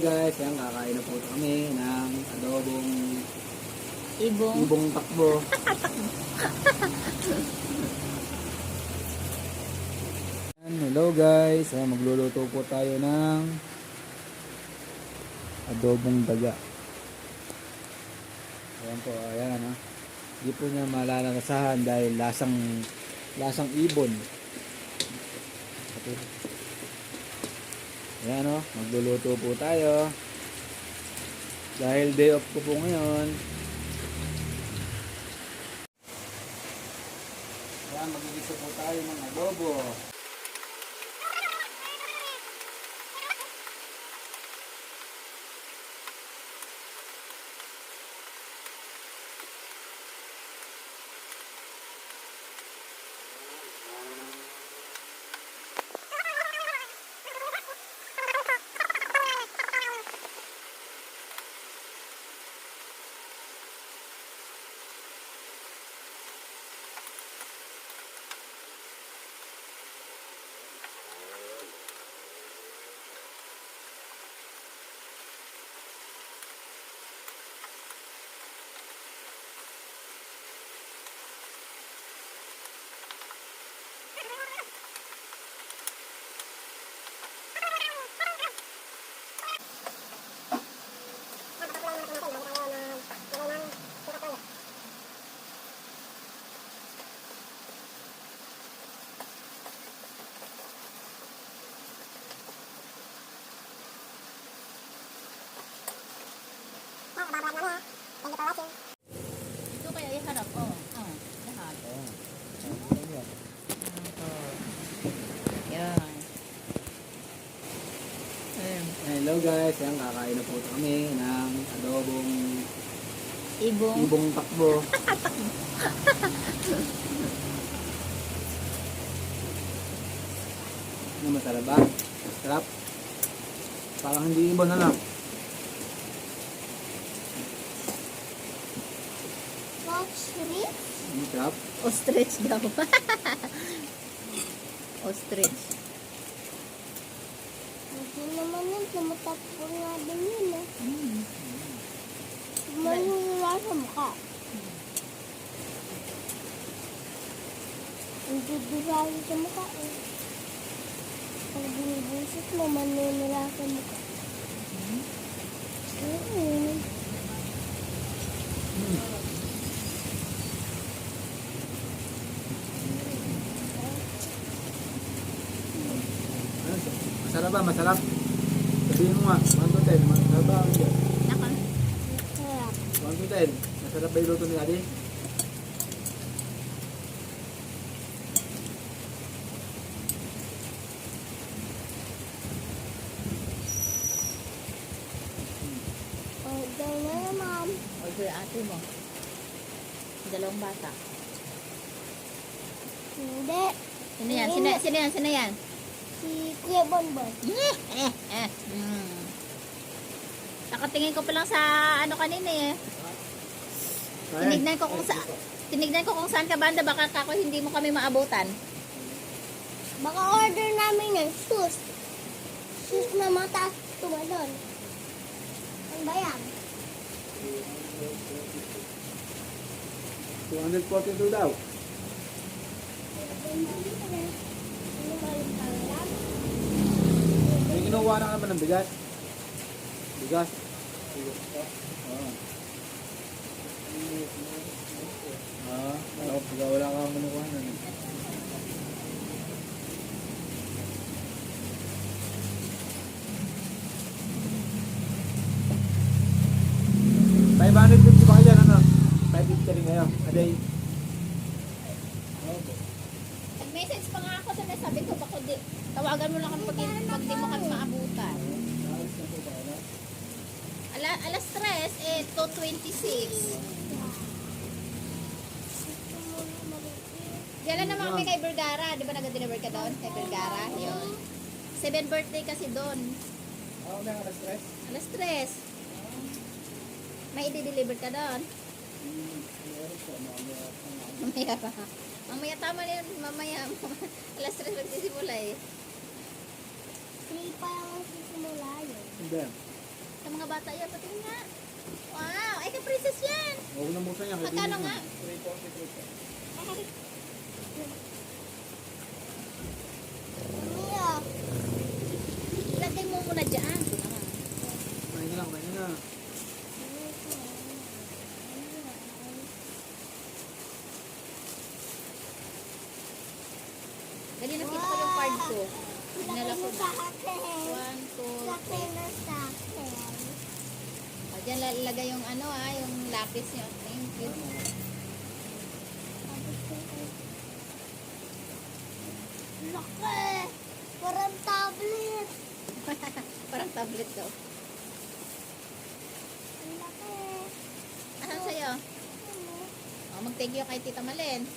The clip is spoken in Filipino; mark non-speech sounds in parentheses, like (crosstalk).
guys, ayan kakain na po kami ng adobong Ibong. ibong takbo. Hello guys, ayan, magluluto po tayo ng adobong daga. Ayan po, ayan ha. Hindi po niya malalagasahan dahil lasang lasang ibon. Okay. Ayan o, magluluto po tayo. Dahil day off ko po ngayon. Ayan, magigisa po tayo ng adobo. Ito kaya iharap. Oh. Oh. Lahat. Ayan. Yan. Ayan. Hello guys, ayan kakain na po kami ng adobong Ibong. ibong takbo. (laughs) Ano masarap ba? Sarap? Parang hindi ibon na lang. Sarap. Ostrich daw. (laughs) Ostrich. Hindi naman yun, tumatakbo nga din yun eh. Mm. Malula sa mukha. Hindi durali sa mukha eh. Pag binibusit mo, manunula sa mukha. Ba? Masarap? Sabihin mo nga, 1 to 10. Masarap ba? Hindi. Naka. Sarap. 1 to 10. Masarap ba yung luto ni Adi? Order na naman. Order ate mo. Dalawang bata. Hindi. Sino yan? Sino, sino yan? Sino yan? Si Kuya Bonbon. Eh, eh, eh. Mm. Nakatingin ko pa lang sa ano kanina eh. Tinignan ko kung sa tinignan ko kung saan ka banda baka kako hindi mo kami maabutan. Baka order namin ng shoes. Shoes na mataas tumalon. Ang bayan. 242 daw. Kinuha na naman ng bigas. Bigas. Ah. Ah, wala, wala, wala kang kinuha na. Five hundred fifty pa kayo, ano? Five fifty rin kayo. Aday. Nag-message pa nga ako sa sabi ko baka di, tawagan mo lang kami pag, pag di mo kami maabutan. Ala, alas 3, eh, 2.26. Diyan lang naman kami kay Vergara. Di ba nag-deliver ka doon? Kay Vergara? Yun. 7 birthday kasi doon. Ako na alas stress. Alas 3. May i-deliver ka doon. Mamaya pa. Mamaya tama na yun. Mamaya. (laughs) Alas 3 magsisimula eh. Free pa lang sisimula yun. Hindi. Sa mga bata yan, patingin nga. Wow, ay ka princess yan. Huwag na buksan yan. Magkano nga? Mia. Ilagay mo muna dyan. Kumain na lang, kumain na. Dali nakita ko yung card ko. Laki Dinala ko na. One, two, Laki three. na sa akin. O, dyan lalagay yung ano ah, yung lapis niyo. Thank you. Laki! Parang tablet. (laughs) Parang tablet daw. Ang laki. Asan sa'yo? Ano? O, mag-thank you kay Tita Malen.